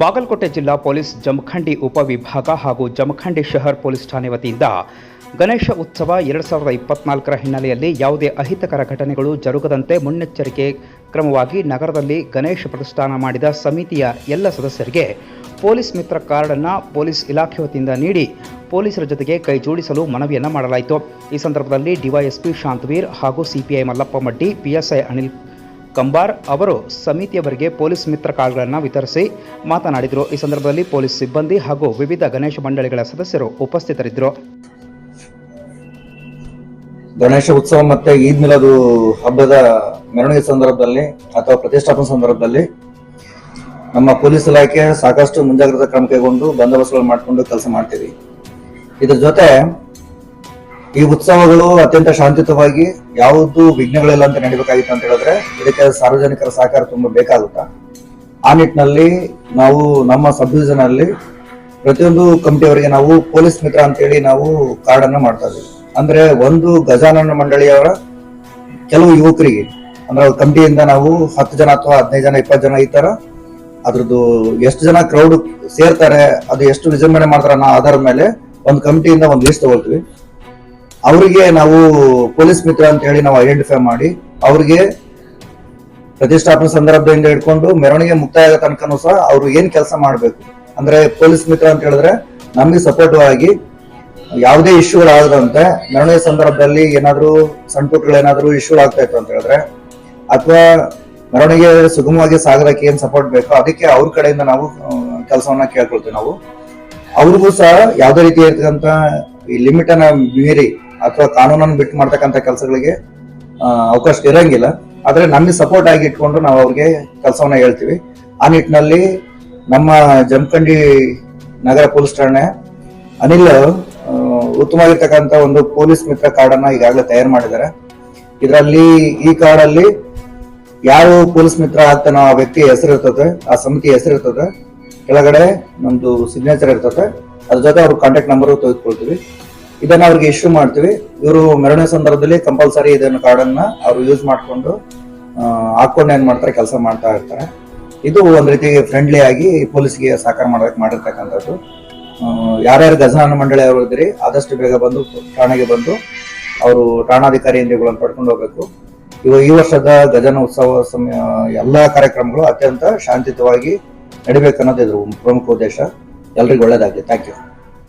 ಬಾಗಲಕೋಟೆ ಜಿಲ್ಲಾ ಪೊಲೀಸ್ ಜಮಖಂಡಿ ಉಪವಿಭಾಗ ಹಾಗೂ ಜಮಖಂಡಿ ಶಹರ್ ಪೊಲೀಸ್ ಠಾಣೆ ವತಿಯಿಂದ ಗಣೇಶ ಉತ್ಸವ ಎರಡು ಸಾವಿರದ ಇಪ್ಪತ್ನಾಲ್ಕರ ಹಿನ್ನೆಲೆಯಲ್ಲಿ ಯಾವುದೇ ಅಹಿತಕರ ಘಟನೆಗಳು ಜರುಗದಂತೆ ಮುನ್ನೆಚ್ಚರಿಕೆ ಕ್ರಮವಾಗಿ ನಗರದಲ್ಲಿ ಗಣೇಶ ಪ್ರತಿಷ್ಠಾನ ಮಾಡಿದ ಸಮಿತಿಯ ಎಲ್ಲ ಸದಸ್ಯರಿಗೆ ಪೊಲೀಸ್ ಮಿತ್ರ ಕಾರ್ಡನ್ನು ಪೊಲೀಸ್ ಇಲಾಖೆ ವತಿಯಿಂದ ನೀಡಿ ಪೊಲೀಸರ ಜೊತೆಗೆ ಕೈ ಜೋಡಿಸಲು ಮನವಿಯನ್ನು ಮಾಡಲಾಯಿತು. ಈ ಸಂದರ್ಭದಲ್ಲಿ ಡಿವೈಎಸ್ಪಿ ಶಾಂತವೀರ್ ಹಾಗೂ ಸಿಪಿಐ ಮಲ್ಲಪ್ಪ ಮಡ್ಡಿ, ಪಿಎಸ್ಐ ಅನಿಲ್ ಕಂಬಾರ್ ಅವರು ಸಮಿತಿಯವರಿಗೆ ಪೊಲೀಸ್ ಮಿತ್ರ ಕಾರ್ಡ್ಗಳನ್ನು ವಿತರಿಸಿ ಮಾತನಾಡಿದರು. ಈ ಸಂದರ್ಭದಲ್ಲಿ ಪೊಲೀಸ್ ಸಿಬ್ಬಂದಿ ಹಾಗೂ ವಿವಿಧ ಗಣೇಶ ಮಂಡಳಿಗಳ ಸದಸ್ಯರು ಉಪಸ್ಥಿತರಿದ್ದರು. ಗಣೇಶ ಉತ್ಸವ ಮತ್ತೆ ಈದ್ ಮಿಲಾದು ಹಬ್ಬದ ಮೆರವಣಿಗೆ ಸಂದರ್ಭದಲ್ಲಿ ಅಥವಾ ಪ್ರತಿಷ್ಠಾಪನ ಸಂದರ್ಭದಲ್ಲಿ ನಮ್ಮ ಪೊಲೀಸ್ ಇಲಾಖೆ ಸಾಕಷ್ಟು ಮುಂಜಾಗ್ರತಾ ಕ್ರಮ ಕೈಗೊಂಡು ಬಂದೋಬಸ್ತ್ಗಳು ಮಾಡಿಕೊಂಡು ಕೆಲಸ ಮಾಡ್ತೀವಿ. ಇದರ ಜೊತೆ ಈ ಉತ್ಸವಗಳು ಅತ್ಯಂತ ಶಾಂತಿಯುತವಾಗಿ ಯಾವುದು ವಿಘ್ನಗಳಿಲ್ಲ ಅಂತ ನಡಿಬೇಕಾಗಿತ್ತು ಅಂತ ಹೇಳಿದ್ರೆ ಇದಕ್ಕೆ ಸಾರ್ವಜನಿಕರ ಸಹಕಾರ ತುಂಬಾ ಬೇಕಾಗುತ್ತಾ? ಆ ನಿಟ್ಟಿನಲ್ಲಿ ನಾವು ನಮ್ಮ ಸಬ್ ಡಿವಿಷನ್ ಅಲ್ಲಿ ಪ್ರತಿಯೊಂದು ಕಮಿಟಿಯವರಿಗೆ ನಾವು ಪೊಲೀಸ್ ಮಿತ್ರ ಅಂತೇಳಿ ನಾವು ಕಾರ್ಡ್ ಅನ್ನ ಮಾಡ್ತಾ ಇದ್ದೀವಿ. ಅಂದ್ರೆ ಒಂದು ಗಜಾನನ ಮಂಡಳಿಯವರ ಕೆಲವು ಯುವಕರಿಗೆ, ಅಂದ್ರೆ ಕಮಿಟಿಯಿಂದ ನಾವು ಹತ್ತು ಜನ ಅಥವಾ ಹದಿನೈದು ಜನ, ಇಪ್ಪತ್ತು ಜನ ಈ ತರ ಅದ್ರದ್ದು ಎಷ್ಟು ಜನ ಕ್ರೌಡ್ ಸೇರ್ತಾರೆ, ಅದು ಎಷ್ಟು ವಿಜೃಂಭಣೆ ಮಾಡ್ತಾರೆ ಅನ್ನೋ ಆಧಾರದ ಮೇಲೆ ಒಂದು ಕಮಿಟಿಯಿಂದ ಒಂದು ಲಿಸ್ಟ್ ತಗೊಳ್ತೀವಿ. ಅವರಿಗೆ ನಾವು ಪೊಲೀಸ್ ಮಿತ್ರ ಅಂತ ಹೇಳಿ ನಾವು ಐಡೆಂಟಿಫೈ ಮಾಡಿ, ಅವರಿಗೆ ಪ್ರತಿಷ್ಠಾಪನೆ ಸಂದರ್ಭದಿಂದ ಹಿಡ್ಕೊಂಡು ಮೆರವಣಿಗೆ ಮುಕ್ತಾಯ ಆಗೋ ತನಕನೂ ಸಹ ಅವರು ಏನ್ ಕೆಲಸ ಮಾಡಬೇಕು. ಅಂದ್ರೆ ಪೊಲೀಸ್ ಮಿತ್ರ ಅಂತ ಹೇಳಿದ್ರೆ ನಮಗೆ ಸಪೋರ್ಟಿವ್ ಆಗಿ ಯಾವುದೇ ಇಶ್ಯೂಗಳಾಗದಂತೆ ಮೆರವಣಿಗೆ ಸಂದರ್ಭದಲ್ಲಿ ಏನಾದರೂ ಸಣ್ಣ ಏನಾದ್ರೂ ಇಶ್ಯೂ ಆಗ್ತಾ ಇತ್ತು ಅಂತ ಹೇಳಿದ್ರೆ, ಅಥವಾ ಮೆರವಣಿಗೆ ಸುಗಮವಾಗಿ ಸಾಗರಕ್ಕೆ ಏನ್ ಸಪೋರ್ಟ್ ಬೇಕೋ ಅದಕ್ಕೆ ಅವ್ರ ಕಡೆಯಿಂದ ನಾವು ಕೆಲಸವನ್ನ ಕೇಳ್ಕೊಳ್ತೀವಿ ನಾವು. ಅವ್ರಿಗೂ ಸಹ ಯಾವುದೇ ರೀತಿ ಇರ್ತಕ್ಕಂಥ ಈ ಲಿಮಿಟ್ ಅನ್ನ ಮೀರಿ ಅಥವಾ ಕಾನೂನನ್ನು ಬಿಟ್ಟು ಮಾಡ್ತಕ್ಕಂಥ ಕೆಲಸಗಳಿಗೆ ಅವಕಾಶ ಇರಂಗಿಲ್ಲ. ಆದರೆ ನಮಗೆ ಸಪೋರ್ಟ್ ಆಗಿ ಇಟ್ಕೊಂಡು ನಾವು ಅವ್ರಿಗೆ ಕೆಲಸವನ್ನ ಹೇಳ್ತೀವಿ. ಆ ನಿಟ್ಟಿನಲ್ಲಿ ನಮ್ಮ ಜಮಖಂಡಿ ನಗರ ಪೊಲೀಸ್ ಠಾಣೆ, ಅನಿಲ್ ಉತ್ತಮವಾಗಿರ್ತಕ್ಕಂಥ ಒಂದು ಪೊಲೀಸ್ ಮಿತ್ರ ಕಾರ್ಡನ್ನು ಈಗಾಗಲೇ ತಯಾರು ಮಾಡಿದ್ದಾರೆ. ಇದರಲ್ಲಿ ಈ ಕಾರ್ಡ್ ಅಲ್ಲಿ ಯಾರು ಪೊಲೀಸ್ ಮಿತ್ರ ಆಗ್ತಾನೋ ಆ ವ್ಯಕ್ತಿ ಹೆಸರು ಇರ್ತದೆ, ಆ ಸಮಿತಿ ಹೆಸರು ಇರ್ತದೆ. ಕೆಳಗಡೆ ನಮ್ದು ಸಿಗ್ನೇಚರ್ ಇರ್ತದೆ. ಅದ್ರ ಜೊತೆ ಅವ್ರ ಕಾಂಟ್ಯಾಕ್ಟ್ ನಂಬರ್ ತೆಗೆದುಕೊಳ್ತೀವಿ. ಇದನ್ನ ಅವ್ರಿಗೆ ಇಶ್ಯೂ ಮಾಡ್ತೀವಿ. ಇವರು ಮೆರವಣಿಗೆ ಸಂದರ್ಭದಲ್ಲಿ ಕಂಪಲ್ಸರಿ ಇದನ್ನು ಕಾರ್ಡ್ ಅನ್ನ ಅವ್ರು ಯೂಸ್ ಮಾಡ್ಕೊಂಡು ಹಾಕೊಂಡು ಏನ್ ಮಾಡ್ತಾರೆ, ಕೆಲಸ ಮಾಡ್ತಾ ಇರ್ತಾರೆ. ಇದು ಒಂದ್ ರೀತಿ ಫ್ರೆಂಡ್ಲಿ ಆಗಿ ಪೊಲೀಸ್ಗೆ ಸಹಕಾರ ಮಾಡೋದಕ್ಕೆ ಮಾಡಿರ್ತಕ್ಕಂಥದ್ದು. ಯಾರ್ಯಾರು ಗಜನಾನ ಮಂಡಳಿ ಅವರು ಇದ್ರಿ, ಆದಷ್ಟು ಬೇಗ ಬಂದು ಠಾಣೆಗೆ ಬಂದು ಅವರು ಠಾಣಾಧಿಕಾರಿಗಳನ್ನು ಪಡ್ಕೊಂಡು ಹೋಗ್ಬೇಕು. ಇವ ಈ ವರ್ಷದ ಗಜನ ಉತ್ಸವ ಸಮಯ, ಎಲ್ಲಾ ಕಾರ್ಯಕ್ರಮಗಳು ಅತ್ಯಂತ ಶಾಂತಿಯುತವಾಗಿ ನಡಿಬೇಕನ್ನೋದು ಇದ್ರ ಪ್ರಮುಖ ಉದ್ದೇಶ. ಎಲ್ರಿಗೂ ಒಳ್ಳೇದಾಗ್ಲಿ. Thank you